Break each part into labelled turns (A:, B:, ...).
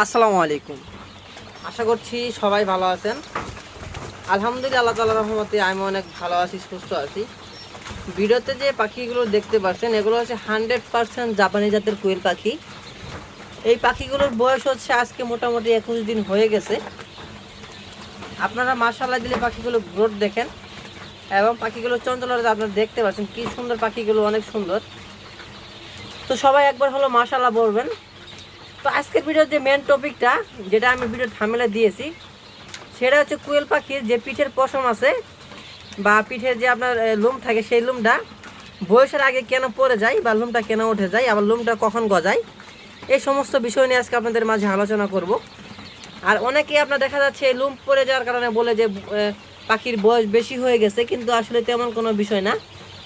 A: আসসালামু আলাইকুম। আশা করছি সবাই ভালো আছেন। আলহামদুলিল্লাহ আল্লাহ তালা রহমতে আমি অনেক ভালো আছি, সুস্থ আছি। ভিডিওতে যে পাখিগুলো দেখতে পাচ্ছেন, এগুলো হচ্ছে হান্ড্রেড পার্সেন্ট জাপানি জাতের কোয়েল পাখি। এই পাখিগুলোর বয়স হচ্ছে আজকে মোটামুটি একুশ দিন হয়ে গেছে। আপনারা মাসাল্লাহ দিলে পাখিগুলো গ্রোথ দেখেন। এবং পাখিগুলো চঞ্চলতা আপনারা দেখতে পাচ্ছেন, কি সুন্দর পাখিগুলো, অনেক সুন্দর। তো সবাই একবার হলো মাশাল্লাহ বলবেন তো আজকের ভিডিওর যে মেন টপিকটা যেটা আমি ভিডিও থামেলে দিয়েছি, সেটা হচ্ছে কুয়েল পাখির যে পিঠের পশম আছে, বা পিঠের যে আপনার লোম থাকে সেই লোমটা, বয়সের আগে কেন পড়ে যায় বা লোমটা কেন উঠে যায়, আবার লোমটা কখন গজায়, এই সমস্ত বিষয় নিয়ে আজকে আপনাদের মাঝে আলোচনা করব। আর অনেকেই আপনার দেখা যাচ্ছে লোম পড়ে যাওয়ার কারণে বলে যে পাখির বয়স বেশি হয়ে গেছে, কিন্তু আসলে তেমন কোনো বিষয় না।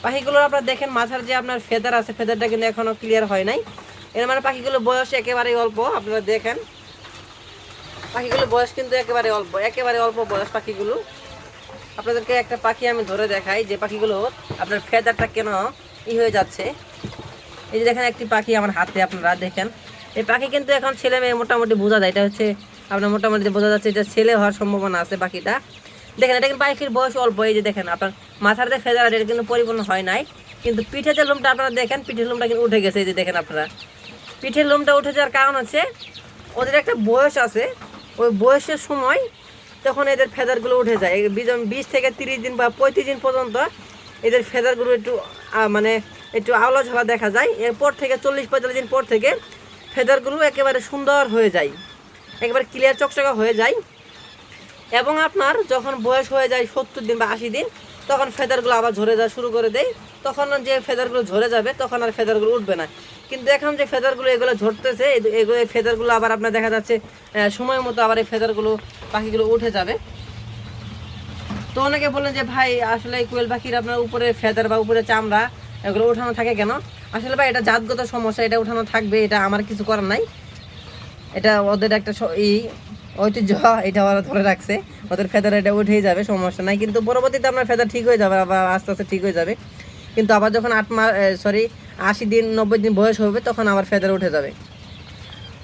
A: পাখিগুলো আপনার দেখেন, মাথার যে আপনার ফেদার আছে ফেদারটা কিন্তু এখনও ক্লিয়ার হয় নাই। এর মানে পাখিগুলো বয়স একেবারেই অল্প, আপনারা দেখেন। পাখিগুলো বয়স কিন্তু একেবারে অল্প একেবারে অল্প বয়স পাখিগুলো। আপনাদেরকে একটা পাখি আমি ধরে দেখাই, যে পাখিগুলো আপনার ফেদারটা কেন ই হয়ে যাচ্ছে। এই যে দেখেন একটি পাখি আমার হাতে, আপনারা দেখেন। এই পাখি কিন্তু এখন ছেলে মেয়ে মোটামুটি বোঝা যায়, এটা হচ্ছে আপনার মোটামুটি বোঝা যাচ্ছে এটা ছেলে হওয়ার সম্ভাবনা আছে পাখিটা। দেখেন, এটা কিন্তু পাখির বয়স অল্প, এই যে দেখেন, আপনার মাথার যে ফেদার, এটা কিন্তু পরিপূর্ণ হয় নাই। কিন্তু পিঠে যে লোমটা আপনারা দেখেন, পিঠের লোমটা কিন্তু উঠে গেছে, এই যে দেখেন আপনারা। পিঠের লোমটা উঠে যাওয়ার কারণ হচ্ছে ওদের একটা বয়স আছে। ওই বয়সের সময় তখন এদের ফেদারগুলো উঠে যায় বিশ থেকে তিরিশ দিন বা পঁয়ত্রিশ দিন পর্যন্ত এদের ফেদারগুলো একটু মানে একটু আওলা ঝালা দেখা যায়। এরপর থেকে চল্লিশ পঁয়তাল্লিশ দিন পর থেকে ফেদারগুলো একেবারে সুন্দর হয়ে যায়, একেবারে ক্লিয়ার চকচকা হয়ে যায়। এবং আপনার যখন বয়স হয়ে যায় সত্তর দিন বা আশি দিন, তখন ফেদারগুলো আবার ঝরে যাওয়া শুরু করে দেয়। তখন যে ফেদারগুলো ঝরে যাবে, তখন আর ফেদারগুলো উঠবে না। কিন্তু এখন যে ফেদারগুলো এগুলো ঝরতেছে এগুলো এই ফেদারগুলো আবার আপনার দেখা যাচ্ছে সময় মতো আবার এই ফেদারগুলো পাখিগুলো উঠে যাবে। তো অনেকে বলেন যে, ভাই, আসলে এই কোয়েল পাখির আপনার উপরে ফেদার বা উপরে চামড়া, এগুলো উঠানো থাকে কেন? আসলে ভাই, এটা জাতগত সমস্যা, এটা উঠানো থাকবে, এটা আমার কিছু করার নাই। এটা ওদের একটা স- ই, ঐতিহ্য, এটা ওরা ধরে রাখছে। ওদের ফেদার এটা উঠেই যাবে, সমস্যা নাই। কিন্তু পরবর্তীতে আপনার ফেদার ঠিক হয়ে যাবে, আবার আস্তে আস্তে ঠিক হয়ে যাবে। কিন্তু আবার যখন আট মাস সরি আশি দিন, নব্বই দিন বয়স হবে, তখন আবার ফেদার উঠে যাবে।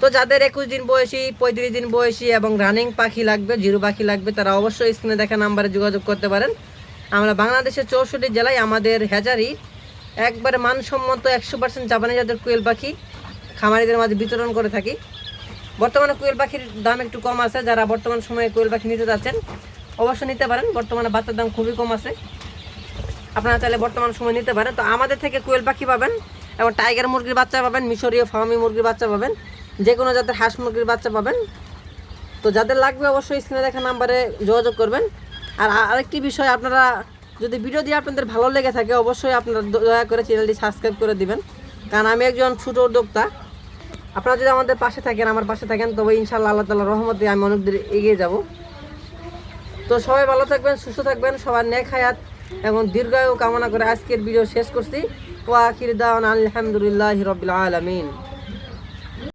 A: তো যাদের একুশ দিন বয়সী, পঁয়ত্রিশ দিন বয়সী এবং রানিং পাখি লাগবে, জিরো পাখি লাগবে, তারা অবশ্যই স্ক্রিনে দেখা নাম্বারে যোগাযোগ করতে পারেন। আমরা বাংলাদেশের চৌষট্টি জেলায় আমাদের হ্যাজারি একবারে মানসম্মত একশো পার্সেন্ট জাপানি জাতের কোয়েল পাখি খামারিদের মাঝে বিতরণ করে থাকি। বর্তমানে কোয়েল পাখির দাম একটু কম আছে, যারা বর্তমান সময়ে কোয়েল পাখি নিতে যাচ্ছেন, অবশ্যই নিতে পারেন। বর্তমানে বাচ্চার দাম খুবই কম আছে। আপনারা চাইলে বর্তমান সময় নিতে পারেন। তো আমাদের থেকে কোয়েল পাখি পাবেন এবং টাইগার মুরগির বাচ্চা পাবেন, মিশরীয় ফার্মি মুরগির বাচ্চা পাবেন যে কোনো জাতের হাঁস মুরগির বাচ্চা পাবেন। তো যাদের লাগবে অবশ্যই স্ক্রিনে দেখা নাম্বারে যোগাযোগ করবেন। আর আরেকটি বিষয়, আপনারা যদি ভিডিও দিয়ে আপনাদের ভালো লেগে থাকে, অবশ্যই আপনারা দয়া করে চ্যানেলটি সাবস্ক্রাইব করে দিবেন। কারণ আমি একজন ছোটো উদ্যোক্তা। আপনারা যদি আমাদের পাশে থাকেন, আমার পাশে থাকেন, তবে ইনশাল্লাহ আল্লাহ তালা রহমতে আমি অনেক দূর এগিয়ে যাব। তো সবাই ভালো থাকবেন, সুস্থ থাকবেন, সবার নেক হায়াত। এবং দীর্ঘায়ু কামনা করে আজকের ভিডিও শেষ করছি। ওয়া আখির দাওয়ান আলহামদুলিল্লাহ রবিল আলমিন।